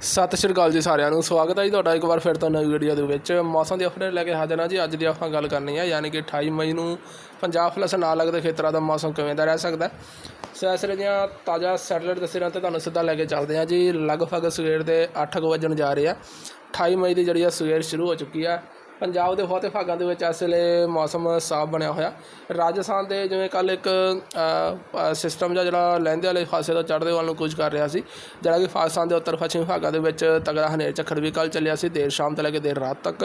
ਸਤਿ ਸ਼੍ਰੀ ਅਕਾਲ ਜੀ ਸਾਰਿਆਂ ਨੂੰ, ਸਵਾਗਤ ਹੈ ਜੀ ਤੁਹਾਡਾ ਇੱਕ ਵਾਰ ਫਿਰ ਤੋਂ ਨਵੀਂ ਵੀਡੀਓ ਦੇ ਵਿੱਚ। ਮੌਸਮ ਦੀ ਅਪਡੇਟ ਲੈ ਕੇ ਹਾਜ਼ਰ ਹਾਂ ਜੀ, ਅੱਜ ਦੀ ਆਪਾਂ ਗੱਲ ਕਰਨੀ ਹੈ, ਯਾਨੀ ਕਿ 28 ਮਈ ਨੂੰ ਪੰਜਾਬ ਪਲੱਸ ਨਾਲ ਲੱਗਦੇ ਖੇਤਰਾਂ ਦਾ ਮੌਸਮ ਕਿਵੇਂ ਦਾ ਰਹਿ ਸਕਦਾ ਹੈ। ਸੋ ਇਸ ਦੀਆਂ ਤਾਜ਼ਾ ਸੈਟੇਲਾਈਟ ਤਸਵੀਰਾਂ ਤੇ ਤੁਹਾਨੂੰ ਸਿੱਧਾ ਲੈ ਕੇ ਚੱਲਦੇ ਹਾਂ ਜੀ। ਲਗਭਗ ਸਵੇਰ ਦੇ 8 ਕੁ ਵੱਜਣ ਜਾ ਰਹੇ ਆ। 28 ਮਈ ਦੀ ਜਿਹੜੀ ਆ ਸਵੇਰ ਸ਼ੁਰੂ ਹੋ ਚੁੱਕੀ ਆ। ਪੰਜਾਬ ਦੇ ਬਹੁਤੇ ਭਾਗਾਂ ਦੇ ਵਿੱਚ ਇਸ ਵੇਲੇ ਮੌਸਮ ਸਾਫ਼ ਬਣਿਆ ਹੋਇਆ। ਰਾਜਸਥਾਨ ਦੇ ਜਿਵੇਂ ਕੱਲ ਇੱਕ ਸਿਸਟਮ ਜਿਹਾ ਜਿਹੜਾ ਲਹਿੰਦੇ ਵਾਲੇ ਪਾਸੇ ਤੋਂ ਚੜ੍ਹਦੇ ਵੱਲ ਨੂੰ ਕੁਝ ਕਰ ਰਿਹਾ ਸੀ, ਜਿਹੜਾ ਕਿ ਪਾਕਿਸਤਾਨ ਦੇ ਉੱਤਰ ਪੱਛਮੀ ਭਾਗਾਂ ਦੇ ਵਿੱਚ ਤਗੜਾ ਹਨੇਰ ਝੱਖੜ ਵੀ ਕੱਲ ਚੱਲਿਆ ਸੀ, ਦੇਰ ਸ਼ਾਮ ਤੋਂ ਲੈ ਕੇ ਦੇਰ ਰਾਤ ਤੱਕ।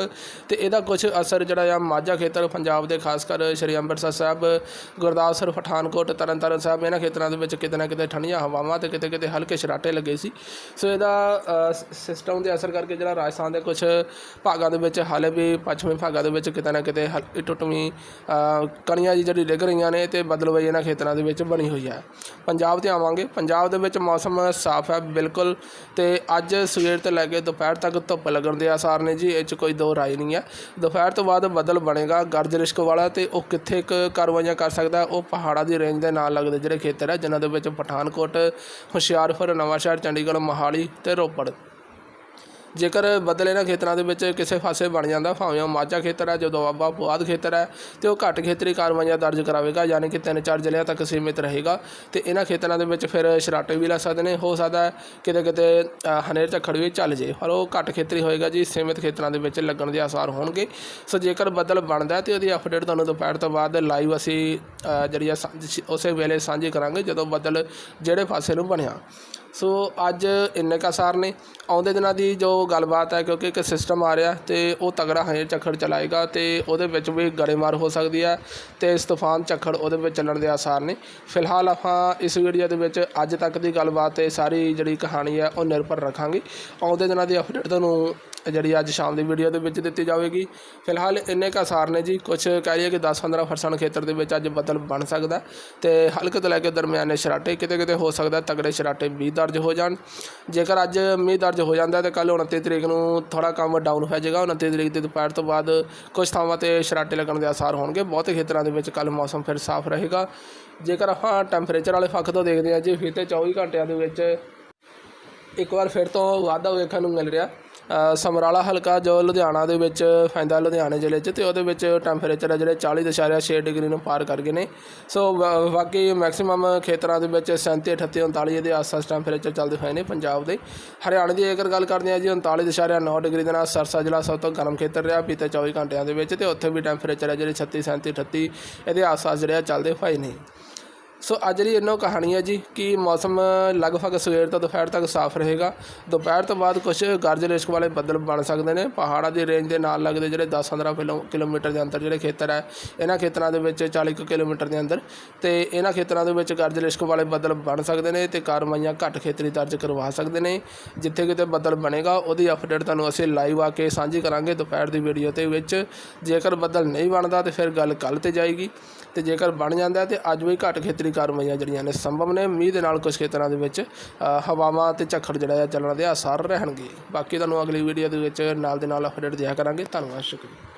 ਤੇ ਇਹਦਾ ਕੁਝ ਅਸਰ ਜਿਹੜਾ ਆ ਮਾਝਾ ਖੇਤਰ, ਪੰਜਾਬ ਦੇ ਖਾਸ ਕਰ ਸ਼੍ਰੀ ਅੰਮ੍ਰਿਤਸਰ ਸਾਹਿਬ ਗੁਰਦਾਸਪੁਰ ਪਠਾਨਕੋਟ, ਤਰਨਤਾਰਨ ਸਾਹਿਬ, ਇਹਨਾਂ ਖੇਤਰਾਂ ਦੇ ਵਿੱਚ ਕਿਤੇ ਨਾ ਕਿਤੇ ਠੰਡੀਆਂ ਹਵਾਵਾਂ ਤੇ ਕਿਤੇ ਕਿਤੇ ਹਲਕੇ ਸ਼ਰਾਟੇ ਲੱਗੇ ਸੀ। ਸੋ ਇਹਦਾ ਸਿਸਟਮ ਦੇ ਅਸਰ ਕਰਕੇ ਜਿਹੜਾ ਰਾਜਸਥਾਨ ਦੇ ਕੁਝ ਭਾਗਾਂ ਦੇ ਵਿੱਚ ਹਾਲੇ ਵੀ ਪੱਛਮੀ ਭਾਗਾਂ ਦੇ ਵਿੱਚ ਕਿਤੇ ਨਾ ਕਿਤੇ ਹਲਕੀ ਟੁੱਟਵੀਂ ਕਣੀਆਂ ਜੀ ਜਿਹੜੀ ਡਿੱਗ ਰਹੀਆਂ ਨੇ ਤੇ ਬਦਲਵਈ ਇਹਨਾਂ ਖੇਤਰਾਂ ਦੇ ਵਿੱਚ ਬਣੀ ਹੋਈ ਹੈ। ਪੰਜਾਬ ਤੇ ਆਵਾਂਗੇ। ਪੰਜਾਬ ਦੇ ਵਿੱਚ ਮੌਸਮ ਸਾਫ਼ ਹੈ ਬਿਲਕੁਲ ਤੇ ਅੱਜ ਸਵੇਰ ਤੋਂ ਲੈ ਕੇ ਦੁਪਹਿਰ ਤੱਕ ਧੁੱਪ ਲੱਗਣ ਦੇ ਆਸਾਰ ਨੇ ਜੀ, ਇਹ 'ਚ ਕੋਈ ਦੋ ਰਾਏ ਨਹੀਂ ਹੈ। ਦੁਪਹਿਰ ਤੋਂ ਬਾਅਦ ਬੱਦਲ ਬਣੇਗਾ, ਗਰਜ ਰਿਸ਼ਕ ਵਾਲਾ ਤੇ ਉਹ ਕਿੱਥੇ ਇੱਕ ਕਾਰਵਾਈਆਂ ਕਰ ਸਕਦਾ, ਉਹ ਪਹਾੜਾਂ ਦੀ ਰੇਂਜ ਦੇ ਨਾਲ ਲੱਗਦੇ ਜਿਹੜੇ ਖੇਤਰ ਹੈ, ਜਿਨ੍ਹਾਂ ਦੇ ਵਿੱਚ ਪਠਾਨਕੋਟ, ਹੁਸ਼ਿਆਰਪੁਰ, ਨਵਾਂਸ਼ਹਿਰ, ਚੰਡੀਗੜ੍ਹ, ਮੋਹਾਲੀ ਤੇ ਰੋਪੜ। ਜੇਕਰ ਬਦਲ ਇਹਨਾਂ ਖੇਤਰਾਂ ਦੇ ਵਿੱਚ ਕਿਸੇ ਪਾਸੇ ਬਣ ਜਾਂਦਾ, ਭਾਵੇਂ ਉਹ ਮਾਝਾ ਖੇਤਰ ਹੈ, ਜਦੋਂ ਦੁਆਬਾ ਪੁਆਧ ਖੇਤਰ ਹੈ, ਤੇ ਉਹ ਘੱਟ ਖੇਤਰੀ ਕਾਰਵਾਈਆਂ ਦਰਜ ਕਰਾਵੇਗਾ, ਯਾਨੀ ਕਿ ਤਿੰਨ ਚਾਰ ਜ਼ਿਲ੍ਹਿਆਂ ਤੱਕ ਸੀਮਿਤ ਰਹੇਗਾ। ਤੇ ਇਹਨਾਂ ਖੇਤਰਾਂ ਦੇ ਵਿੱਚ ਫਿਰ ਸ਼ਰਾਟੇ ਵੀ ਲੱਗ ਸਕਦੇ ਨੇ, ਹੋ ਸਕਦਾ ਕਿਤੇ ਕਿਤੇ ਹਨੇਰ ਝੱਖੜ ਵੀ ਚੱਲ ਜੇ, ਪਰ ਉਹ ਘੱਟ ਖੇਤਰੀ ਹੋਏਗਾ ਜੀ, ਸੀਮਿਤ ਖੇਤਰਾਂ ਦੇ ਵਿੱਚ ਲੱਗਣ ਦੇ ਆਸਾਰ ਹੋਣਗੇ। ਸੋ ਜੇਕਰ ਬੱਦਲ ਬਣਦਾ ਹੈ ਤੇ ਉਹਦੀ ਅਪਡੇਟ ਤੁਹਾਨੂੰ ਦੁਪਹਿਰ ਤੋਂ ਬਾਅਦ ਲਾਈਵ ਅਸੀਂ ਜਿਹੜੀ ਆ ਸਾਂਝੀ- ਉਸੇ ਵੇਲੇ ਸਾਂਝੀ ਕਰਾਂਗੇ, ਜਦੋਂ ਬੱਦਲ ਜਿਹੜੇ ਪਾਸੇ ਨੂੰ ਬਣਿਆ। ਸੋ ਅੱਜ ਇੰਨੇ ਕੁ ਆਸਾਰ ਨੇ। ਆਉਂਦੇ ਦਿਨਾਂ ਦੀ ਜੋ ਗੱਲਬਾਤ ਹੈ, ਕਿਉਂਕਿ ਇੱਕ ਸਿਸਟਮ ਆ ਰਿਹਾ ਤੇ ਉਹ ਤਗੜਾ ਹੈ ਝੱਖੜ ਚਲਾਏਗਾ ਤੇ ਉਹਦੇ ਵਿੱਚ ਵੀ ਗੜੇਮਾਰ ਹੋ ਸਕਦੀ ਹੈ ਤੇ ਇਸ ਤੂਫਾਨ ਝੱਖੜ ਉਹਦੇ ਵਿੱਚ ਚੱਲਣ ਦੇ ਆਸਾਰ ਨੇ। ਫਿਲਹਾਲ ਆਪਾਂ ਇਸ ਵੀਡੀਓ ਦੇ ਵਿੱਚ ਅੱਜ ਤੱਕ ਦੀ ਗੱਲਬਾਤ ਤੇ ਸਾਰੀ ਜਿਹੜੀ ਕਹਾਣੀ ਹੈ, ਉਹ ਨਿਰਭਰ ਰੱਖਾਂਗੇ। ਆਉਂਦੇ ਦਿਨਾਂ ਦੀ ਅਪਡੇਟ ਤੁਹਾਨੂੰ ਜਿਹੜੀ ਅੱਜ ਸ਼ਾਮ ਦੀ ਵੀਡੀਓ ਦੇ ਵਿੱਚ ਦਿੱਤੀ ਜਾਵੇਗੀ। ਫਿਲਹਾਲ ਇੰਨੇ ਕੁ ਅਸਾਰ ਨੇ ਜੀ। ਕੁਝ ਕਹਿ ਲਈਏ ਕਿ 10-15 ਪਰਸੈਂਟ ਖੇਤਰ ਦੇ ਵਿੱਚ ਅੱਜ ਬੱਦਲ ਬਣ ਸਕਦਾ ਤੇ ਹਲਕੇ ਤੋਂ ਲੈ ਕੇ ਦਰਮਿਆਨੇ ਸ਼ਰਾਟੇ ਕਿਤੇ ਕਿਤੇ ਹੋ ਸਕਦਾ ਤਗੜੇ ਸ਼ਰਾਟੇ ਵੀ ਦਰਜ ਹੋ ਜਾਣ। ਜੇਕਰ ਅੱਜ ਮੀਂਹ ਦਰਜ ਹੋ ਜਾਂਦਾ ਤੇ ਕੱਲ 29 ਤਰੀਕ ਨੂੰ ਥੋੜਾ ਕੰਮ ਡਾਊਨ ਹੋ ਜਾਏਗਾ। 29 ਤਰੀਕ ਦੇ ਦੁਪਹਿਰ ਤੋਂ ਬਾਅਦ ਕੁਝ ਥਾਵਾਂ ਤੇ ਸ਼ਰਾਟੇ ਲੱਗਣ ਦੇ ਆਸਾਰ ਹੋਣਗੇ। ਬਹੁਤੇ ਖੇਤਰਾਂ ਦੇ ਵਿੱਚ ਕੱਲ ਮੌਸਮ ਫਿਰ ਸਾਫ਼ ਰਹੇਗਾ। ਜੇਕਰ ਆਪਾਂ ਟੈਂਪਰੇਚਰ ਵਾਲੇ ਪੱਖ ਤੋਂ ਦੇਖਦੇ ਹਾਂ ਜੀ, ਫਿਰ ਤੇ 24 ਘੰਟਿਆਂ ਦੇ ਵਿੱਚ ਇੱਕ ਵਾਰ ਫਿਰ ਤੋਂ ਵਾਧਾ ਵੇਖਣ ਨੂੰ ਮਿਲ ਰਿਹਾ। ਸਮਰਾਲਾ ਹਲਕਾ ਜੋ ਲੁਧਿਆਣਾ ਦੇ ਵਿੱਚ ਪੈਂਦਾ ਲੁਧਿਆਣੇ ਜ਼ਿਲ੍ਹੇ 'ਚ ਤੇ ਉਹਦੇ ਵਿੱਚ ਟੈਂਪਰੇਚਰ ਹੈ ਜਿਹੜੇ 40.6 ਡਿਗਰੀ ਨੂੰ ਪਾਰ ਕਰ ਗਏ ਨੇ। ਸੋ ਬਾਕੀ ਮੈਕਸਿਮਮ ਖੇਤਰਾਂ ਦੇ ਵਿੱਚ 37 38 39 ਦੇ ਆਸ-ਪਾਸ ਟੈਂਪਰੇਚਰ ਚੱਲਦੇ ਹੋਏ ਨੇ ਪੰਜਾਬ ਦੇ। ਹਰਿਆਣੇ ਦੀ ਜੇਕਰ ਗੱਲ ਕਰਦੇ ਹਾਂ ਜੀ 39.9 ਡਿਗਰੀ ਦੇ ਨਾਲ ਸਰਸਾ ਜ਼ਿਲ੍ਹਾ ਸਭ ਤੋਂ ਗਰਮ ਖੇਤਰ ਰਿਹਾ ਬੀਤੇ 24 ਘੰਟਿਆਂ ਦੇ ਵਿੱਚ ਤੇ ਉੱਥੇ ਵੀ ਟੈਂਪਰੇਚਰ ਹੈ ਜਿਹੜੇ 36 37 38 ਇਹਦੇ ਆਸ-ਪਾਸ ਜਿਹੜੇ ਆ ਚੱਲਦੇ ਹੋਏ ਨੇ। ਸੋ ਅੱਜ ਦੀ ਇਹਨਾਂ ਕਹਾਣੀ ਹੈ ਜੀ ਕਿ ਮੌਸਮ ਲਗਭਗ ਸਵੇਰ ਤੋਂ ਦੁਪਹਿਰ ਤੱਕ ਸਾਫ਼ ਰਹੇਗਾ। ਦੁਪਹਿਰ ਤੋਂ ਬਾਅਦ ਕੁਝ ਗਰਜ ਰਿਸ਼ਕ ਵਾਲੇ ਬੱਦਲ ਬਣ ਸਕਦੇ ਨੇ। ਪਹਾੜਾਂ ਦੀ ਰੇਂਜ ਦੇ ਨਾਲ ਲੱਗਦੇ ਜਿਹੜੇ 10-15 ਕਿਲੋ- ਕਿਲੋਮੀਟਰ ਦੇ ਅੰਦਰ ਜਿਹੜੇ ਖੇਤਰ ਹੈ, ਇਹਨਾਂ ਖੇਤਰਾਂ ਦੇ ਵਿੱਚ 40 ਕੁ ਕਿਲੋਮੀਟਰ ਦੇ ਅੰਦਰ। ਤੇ ਇਹਨਾਂ ਖੇਤਰਾਂ ਦੇ ਵਿੱਚ ਗਰਜ ਰਿਸ਼ਕ ਵਾਲੇ ਬੱਦਲ ਬਣ ਸਕਦੇ ਨੇ ਤੇ ਕਾਰਵਾਈਆਂ ਘੱਟ ਖੇਤਰੀ ਦਰਜ ਕਰਵਾ ਸਕਦੇ ਨੇ। ਜਿੱਥੇ ਕਿਤੇ ਬੱਦਲ ਬਣੇਗਾ, ਉਹਦੀ ਅਪਡੇਟ ਤੁਹਾਨੂੰ ਅਸੀਂ ਲਾਈਵ ਆ ਕੇ ਸਾਂਝੀ ਕਰਾਂਗੇ ਦੁਪਹਿਰ ਦੀ ਵੀਡੀਓ ਦੇ ਵਿੱਚ। ਜੇਕਰ ਬੱਦਲ ਨਹੀਂ ਬਣਦਾ ਤੇ ਫਿਰ ਗੱਲ ਕੱਲ ਤੇ ਜਾਏਗੀ। ਤੇ ਜੇਕਰ ਬਣ ਜਾਂਦਾ ਹੈ ਤੇ ਅੱਜ ਵੀ ਘੱਟ ਖੇਤਰੀ ਕਾਰਵਾਈਆਂ ਜਿਹੜੀਆਂ ਨੇ ਸੰਭਵ ਨੇ। ਮੀਂਹ ਦੇ ਨਾਲ ਕੁਝ ਖੇਤਰਾਂ ਦੇ ਵਿੱਚ ਹਵਾਵਾਂ ਤੇ ਝੱਖੜ ਜਿਹੜਾ ਹੈ ਚੱਲਣ ਦੇ ਆਸਾਰ ਰਹਿਣਗੇ। ਬਾਕੀ ਤੁਹਾਨੂੰ ਅਗਲੀ ਵੀਡੀਓ ਦੇ ਵਿੱਚ ਨਾਲ ਦੇ ਨਾਲ ਅਪਡੇਟ ਦਿਆ ਕਰਾਂਗੇ। ਧੰਨਵਾਦ, ਸ਼ੁਕਰੀਆ।